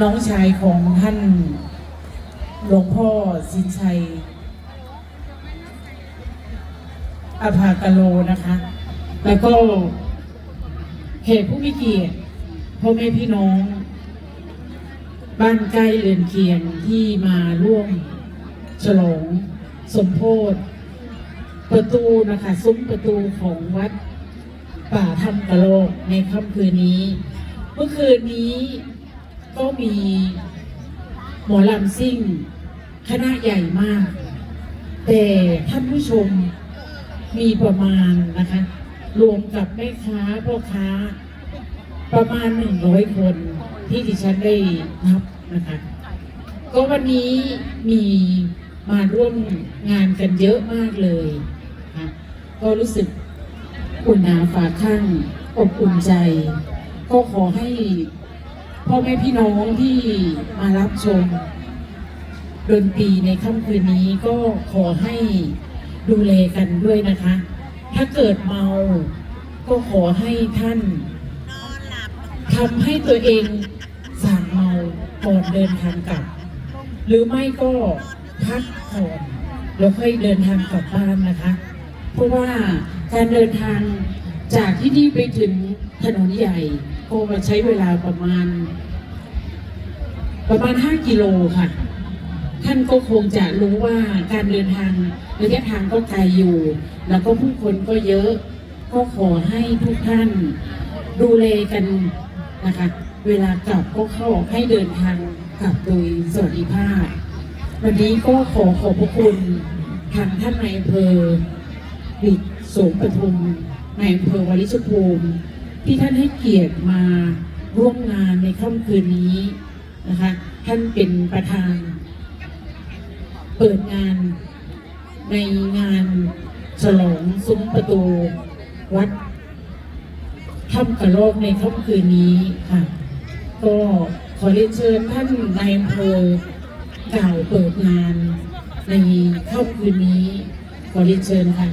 น้องชายของท่านหลวงพ่อสินชัยอภากโลนะคะ แล้วก็เหตุผู้มีเกียรติพ่อแม่พี่น้อง บ้านใกล้เรือนเคียงที่มาร่วมฉลองสมโพธิประตูนะคะ ซุ้มประตูของวัดป่าธรรมกะโลกในค่ำคืนนี้ เมื่อคืนนี้ก็มีหมอลำซิ่ง คณะใหญ่มาก แต่ท่านผู้ชมมีประมาณนะคะ รวมกับแม่ค้าพ่อค้า ประมาณหนึ่งร้อยคนที่ดิฉันได้นับนะคะ ก็วันนี้มีมาร่วมงานกันเยอะมากเลยนะก็รู้สึกอุ่นหนาฝาข้างอบอุ่นใจ ก็ขอให้พ่อแม่พี่น้องที่มารับชมดนตรีในค่ำคืนนี้ก็ขอให้ดูแลกันด้วยนะคะ ถ้าเกิดเมาก็ขอให้ท่านทำให้ตัวเองสั่งเมาก่อนเดินทางกลับ หรือไม่ก็พักผ่อนแล้วค่อยเดินทางกลับบ้านนะคะ เพราะว่าการเดินทางจากที่นี่ไปถึงถนนใหญ่ ก็ใช้เวลาประมาณ ประมาณ 5 กิโลค่ะ ท่านก็คงจะรู้ว่าการเดินทางระยะทางก็ไกลอยู่ แล้วก็ผู้คนก็เยอะ ก็ขอให้ทุกท่านดูแลกันนะคะ เวลากลับก็เข้าให้เดินทางกลับโดยสวัสดิภาพ วันนี้ก็ขอขอบพระคุณทางท่านนายอำเภอบิดโสมปทุมนายอำเภอวาริชภูมิ ที่ท่านให้เกียรติมาร่วมงานในค่ำคืนนี้นะคะ ท่านเป็นประธาน เปิดงานในงานฉลองซุ้มประตูวัดถ้ำกระโลกในค่ำคืนนี้ค่ะ ก็ขอเรียนเชิญท่านนายอำเภอกล่าวเปิดงานในค่ำคืนนี้ขอเรียนเชิญค่ะ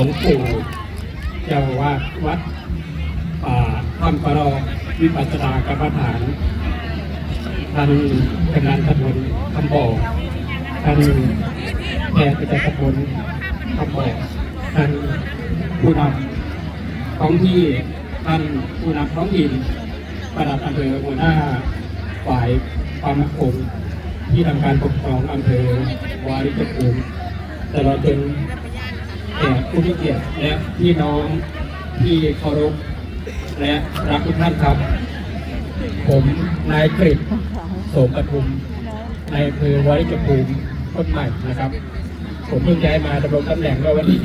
วงปู่เจ้าอาวาดวัดป่าถ้ำกระรอกวิปัสสนากรรมฐานท่านกำนันตำบลคำบอกท่านแพทย์ประจำตำบลคำบอกท่านผู้นำท้องที่ท่านผู้นำท้องถิ่นประดับอำเภอหัวหน้าฝ่ายความมั่นคงที่ทำการปกครองอำเภอวาริชภูมิตลอดจน แขกผู้มีเกียรติและพี่น้องที่เคารพและรักทุกท่านครับ ผมนายกฤษโสมปทุมในายอำเภอวาริจภูมิคนใหม่นะครับ ผมเพิ่งย้ายมาดำรงตำแหน่งเมื่อวันที่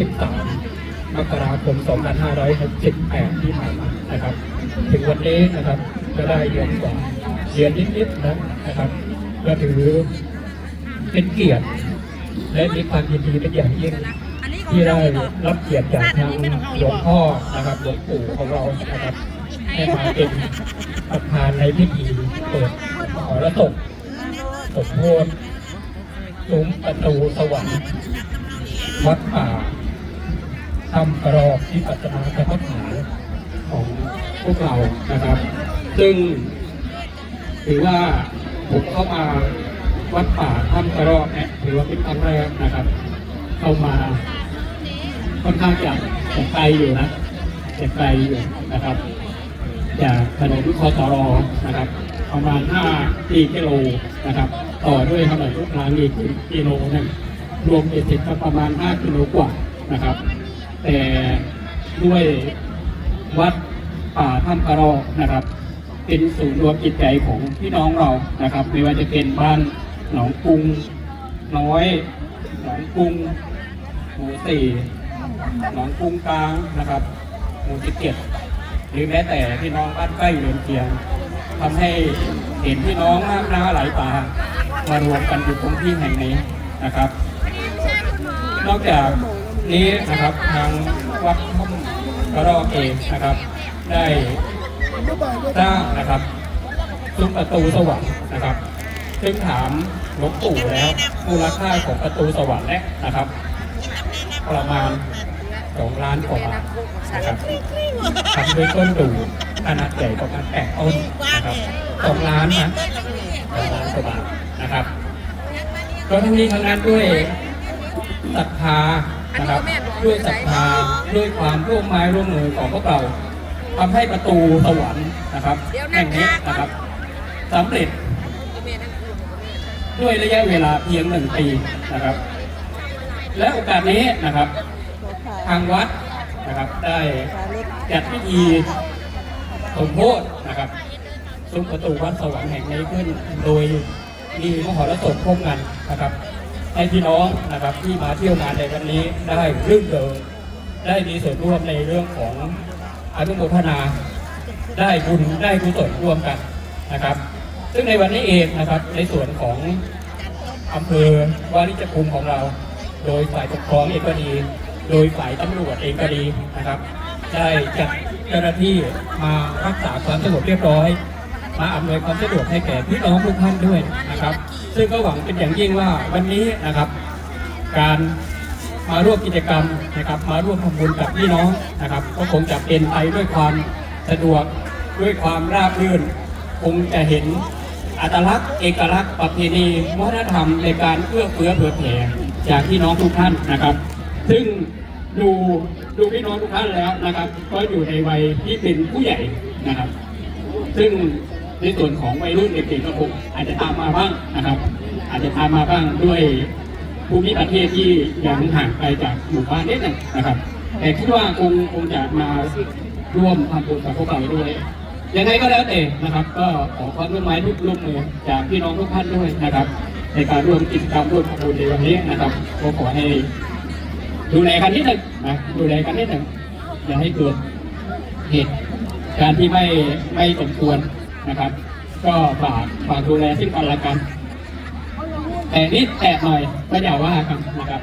13 มกราคม 2568 ที่ผ่านมานะครับ ถึงวันนี้นะครับก็ได้เดือนกว่าเดือนนิดๆนะนะครับ ก็ถือเป็นเกียรติและมีความยินดีเป็นอย่างยิ่ง ที่ได้รับเกียรติจากทางหลวงพ่อนะครับหลวงปู่ของเรานะครับให้มาเป็นประธานในพิธีเปิดขอระตกสมโพธิซุ้มประตูสวรรค์วัดป่าทำกรอบที่ปัจนากรรมฐานของพวกเรานะครับ ซึ่งถือว่าผมเข้ามาวัดป่าถ้ำกระรอกเนี่ยถือว่าเป็นครั้งแรกนะครับ เข้ามา ค่อนข้างจะจะไกลอยู่นะจะไกลอยู่นะครับ จากถนนคอตรอนะครับ ประมาณ5กิโลนะครับ ต่อด้วยถนนลูกลางอีกกิโลนึงรวมเป็นสิบก็ประมาณ 5 กิโลกว่านะครับ แต่ด้วยวัดป่าถ้ำกระรอกนะครับ เป็นศูนย์รวมจิตใจของพี่น้องเรานะครับ ไม่ว่าจะเป็นบ้านหนองกรุงน้อยหนองกรุงหมู่สี่ หนองกรุงกลางนะครับหมู่สิบเจ็ดหรือแม้แต่พี่น้องบ้านใกล้เรือนเคียงทำให้เห็นพี่น้องน้ำน้าไหลตามารวมกันอยู่ตรงที่แห่งนี้นะครับ นอกจากนี้นะครับทางวัดถ้ำกระรอกเองนะครับ ได้สร้างนะครับซุ้มประตูสวรรค์นะครับ ซึ่งถามหลวงปู่แล้วมูลค่าของประตูสวรรค์เนี่ยนะครับ ประมาณ สองล้านกว่าบาทนะครับทำด้วยต้นดูขนาดใหญ่ประมาณแปดต้นนะครับสองล้านนะสองล้านกว่าบาทนะครับก็ทั้งนี้ทั้งนั้นด้วยศรัทธานะครับ ด้วยศรัทธาด้วยความร่วมไม้ร่วมมือของพวกเราทำให้ประตูสวรรค์นะครับแห่งนี้นะครับสำเร็จ ด้วยระยะเวลาเพียงหนึ่งปีนะครับ และโอกาสนี้นะครับ ทางวัดนะครับได้จัดพิธีสมโพธินะครับซุ้มประตูวัดสวรรค์แห่งนี้ขึ้น โดยมีมหรสพร่วมกันนะครับให้พี่น้องนะครับที่มาเที่ยวงานในวันนี้ได้รื่นเริงได้มีส่วนร่วมในเรื่องของอนุโมทนา ได้บุญได้กุศลร่วมกันนะครับ ซึ่งในวันนี้เองนะครับในส่วนของอำเภอวาริจภูมิของเรา โดยฝ่ายปกครองเองก็ดี โดยฝ่ายตำรวจเองก็ดีนะครับ ได้จัดเจ้าหน้าที่มารักษาความสงบเรียบร้อยมาอำนวยความสะดวกให้แก่พี่น้องทุกท่านด้วยนะครับ ซึ่งก็หวังเป็นอย่างยิ่งว่าวันนี้นะครับ การมาร่วมกิจกรรมนะครับ มาร่วมทำบุญกับพี่น้องนะครับ ก็คงจะเป็นไปด้วยความสะดวกด้วยความราบรื่น คงจะเห็นอัตลักษณ์เอกลักษณ์ประเพณีวัฒนธรรมในการเอื้อเฟื้อเผื่อแผ่จากพี่น้องทุกท่านนะครับ ซึ่งดูดูพี่น้องทุกท่านแล้วนะครับ ก็อยู่ในวัยที่เป็นผู้ใหญ่นะครับ ซึ่งในส่วนของวัยรุ่นเด็กๆก็คงอาจจะตามมาบ้างนะครับ อาจจะตามมาบ้างด้วยภูมิประเทศที่ยังห่างไกลจากหมู่บ้านนิดหนึ่งนะครับ แต่คิดว่าคงคงจะมาร่วมทำบุญกับพวกเราด้วยยังไงก็แล้วแต่นะครับ ก็ขอความร่วมไม้ทุกร่วมมือจากพี่น้องทุกท่านด้วยนะครับ ในการร่วมกิจกรรมร่วมทำบุญในวันนี้นะครับก็ขอให้ ดูแลกันนิดหนึ่งนะดูแลกันนิดหนึ่งอย่าให้เกิดเหตุการณ์ที่ไม่ไม่สมควรนะครับ ก็ฝากฝากดูแลซึ่งกันและกัน แต่นิดแต่หน่อยก็อย่าว่ากันนะครับ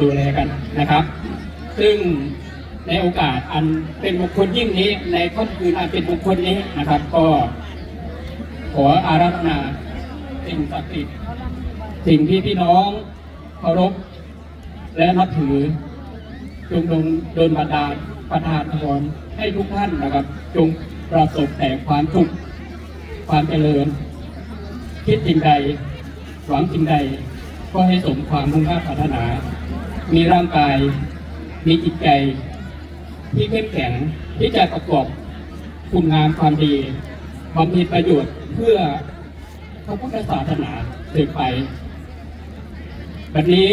ดูแลกันนะครับ ซึ่งในโอกาสอันเป็นมงคลยิ่งนี้ ในค่ำคืนอันเป็นมงคลนี้นะครับ ก็ขออาราธนาสิ่งศักดิ์สิทธิ์สิ่งที่พี่น้องเคารพ และนับถือจงดงโดนบันดาลประทานพรให้ทุกท่านนะครับ จงประสบแต่ความสุขความเจริญ คิดสิ่งใด หวังสิ่งใด ก็ให้สมความมุ่งมั่นปรารถนา มีร่างกาย มีจิตใจ ที่เข้มแข็งที่จะประกอบคุณงามความดีบำเพ็ญประโยชน์เพื่อพระพุทธศาสนาสืบไปวันนี้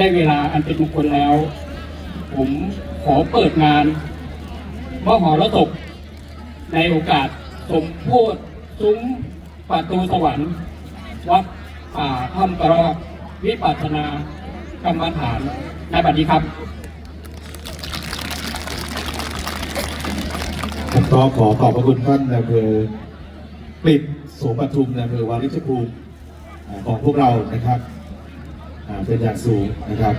ได้เวลาอันเป็นมงคลแล้ว ผมขอเปิดงานมหรสพในโอกาสสมโพธิซุ้มประตูสวรรค์วัดป่าถ้ำกระรอกวิปัสสนากรรมฐานในบัดนี้ครับผมก็ขอขอบพระคุณท่านนายอำเภอปิดโสมปทุมในอำเภอวาริชภูมิของพวกเรานะครับ เป็นอย่างสูงนะครับ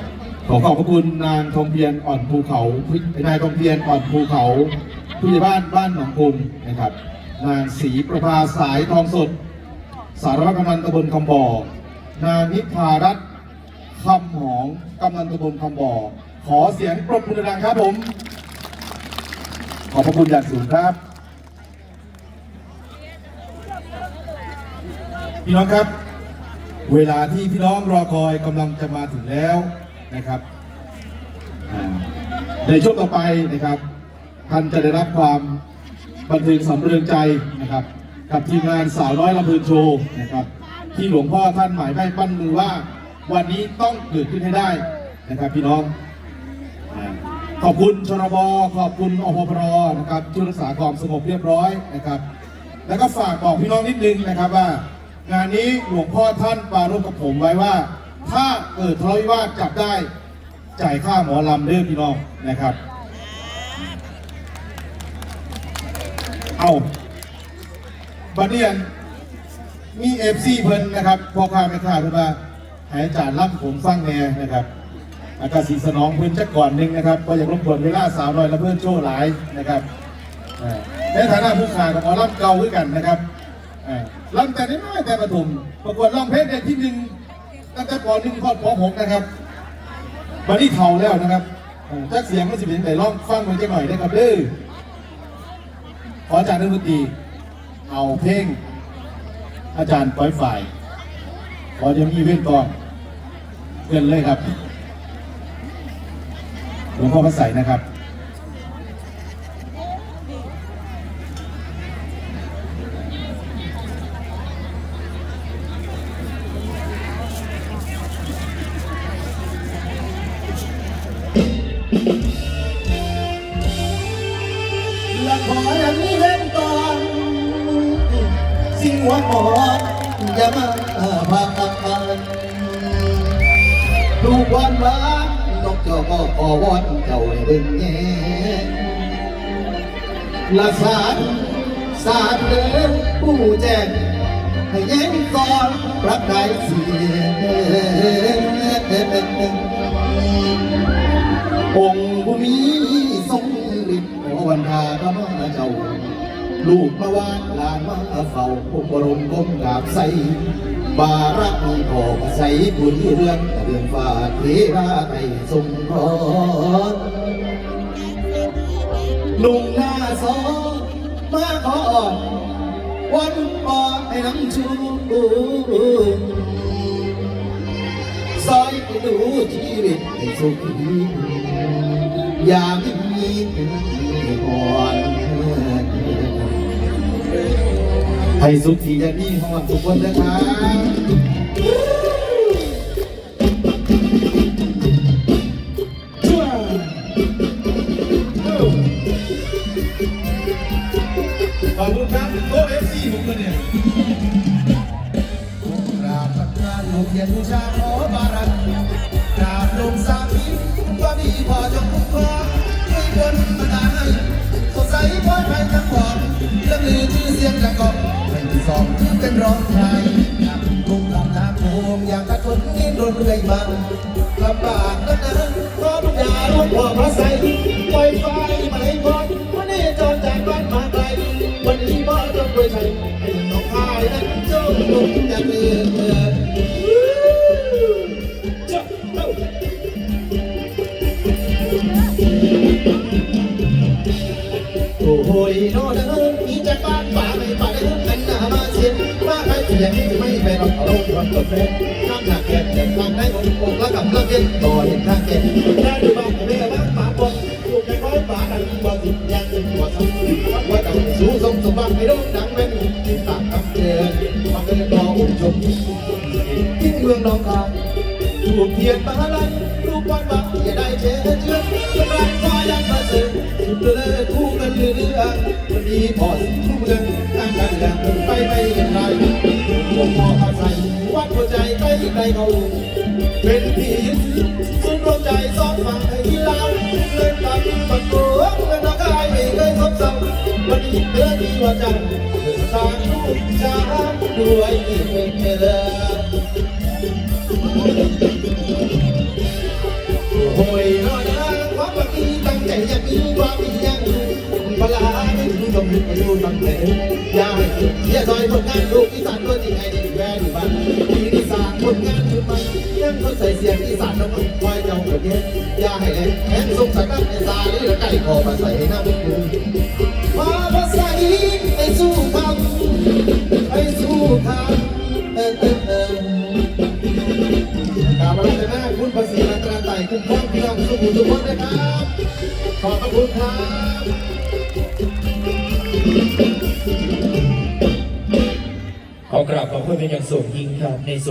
ขอขอบพระคุณนางทองเพียนอ่อนภูเขานายทองเพียนอ่อนภูเขาผู้ใหญ่บ้านบ้านหนองพุงนะครับ นางศรีประภาสายทองสด สารวัตรกำนันตำบลคำบ่อนางนิพารัตน์คำหองกำนันตำบลคำบ่อขอเสียงปรบมือดังครับผม ขอบพระคุณอย่างสูงครับ พี่น้องครับ เวลาที่พี่น้องรอคอยกำลังจะมาถึงแล้วนะครับ ในช่วงต่อไปนะครับ ท่านจะได้รับความบันเทิงสำเริงใจนะครับ กับทีมงานสาวน้อยลำพลินโชว์นะครับ ที่หลวงพ่อท่านหมายให้ปั้นมือว่าวันนี้ต้องเกิดขึ้นให้ได้นะครับพี่น้อง ขอบคุณชรบขอบคุณอพพรนะครับชุดรักษาความสงบเรียบร้อยนะครับ แล้วก็ฝากบอกพี่น้องนิดนึงนะครับว่า งานนี้หลวงพ่อท่านปรารภกับผมไว้ว่า ถ้าเกิดทะเลาะวิวาทจับได้จ่ายค่าหมอลำเด้อพี่น้องนะครับ เอาบัดเดียนมีเอฟซีเพิ่นนะครับพ่อค้าแม่ค้าเพิ่นว่าห้อาจาร่ำผมฟังแน่นะครับ อากาศสีสนองเพื่อนจักก่อนหนึ่งนะครับก็อยากรบกวนเวลาสาวน้อยและเพื่อนโชว์หลายนะครับในฐานะผู้ขากับหมอลำเก่าด้วยกันนะครับ เออร้องแต่น้อยแต่ประถมประกวดร้องเพลงได้ที่หนึ่งตั้งแต่ปหนึ่งข้อปหกนะครับมาที่เท่าแล้วนะครับเออจักเสียงมันสิเป็นแต่ร้องฟังมันจะหน่อยได้ครับเด้อขออาจารย์ดนตรีเอาเพลงอาจารย์ปล่อยฝ่ายขอเดี๋ยวมีเว้นก่อนเกินเลยครับหลวงพ่อพระใสนะครับ สิ่งหัวหมอนอย่ามาพากันลูกวันบ้านนกเจ้าก็ขอวอนเจ้าให้เบิ่งแย่ละสารสารเดินผู้แจ้งให้แย้งก่อนรักใดเสียองค์ผู้มีทรงฤทธิ์ขอวันทาพระมาเจ้า ลูกมาวานลานมาเฝ้าพระบรมก้มกราบใสบารักมีขอใสบุญเรื่องเรืองฟ้าเทราไทยทรงพรลุงหน้าสองมาขออ่อนวันปอให้น้ำชูซอยไปดูชีวิตให้สุขียาม ให้สุขีอย่างนี้หอดทุกคนนะครับขอบคุณครับโอเอฟซีผมกันเนี่ยกราบประทานลูกเขียนบูชาขอ นร้องไห้ทุกลำทางโงอยางกระทนนี้โดนเรื่อยมาลำบากกหนาเพราะทุกอย่าลวงพ่อพระใสปล่อยไฟมาให้พรวันนี้จอนจากบ้านมาไกล วันนี้บ่จงด้วยชัยให้น้องพายนั้นจงลงจะเกิดเจ้าเอ้าโอ้ยโน่น มาใครเสียงที่ไม่ไปหรอกเอาลงรับกับแฟนน้ำหนักแก่เก็บความได้อกอกแล้วกับเลิกเย็นต่อเห็นทางเก็บได้ดูบ้านแม่บ้านป่าปนลูกแก่น้อยป่าดังบ่ติดยังติดหัวซ้ำว่าดังสู้สมสมบัติไม่รู้ดังแม่นติดตามคำเตือนมาเกินรออุ้มชมที่เมืองหนองคายถูกเทียนมาลัยรูปวันบังอย่าได้เชื่อเชื่อกำลังฟ้ายังมาเสือสุดเลยคู่กันเรื่องวันนี้พอสิ่งทุกเรื่องตั้งกันอย่างไปไม่อย่างไร ผมมองอาศัยวัดหัวใจใกล้ใกล้เขาเป็นที่ยึดสุดดวงใจสองฝั่งให้ที่เราเล่นตามปัดตัวเงินนักกายไม่เคยทบเศร้าวันนี้เดือนที่ว่าจันทร์เดินทางลูกช้าด้วยที่เป็นเรือโอ้ยน้อยนะความบักอีตั้งใจอยากมีความมีอย่างเวลาไม่ถึงต้องมีอายุตั้งแต่ยาให้เสียซอยผลงานลู จ้าประเทศอย่าให้แอนแอนสงสัยตั้งแต่าหรือไก่คอมาใส่น้ำมือมาภาษาอีไปสู้คำไปสู้คำเออเออเออกราบอาราธนาคุณภาษีรัตนไตรคุ้มครองพี่น้องทุกผู้ทุกคนนะครับขอบพระคุณครับขอกราบขอบคุณเป็นอย่างสูงยิ่งครับในส่วน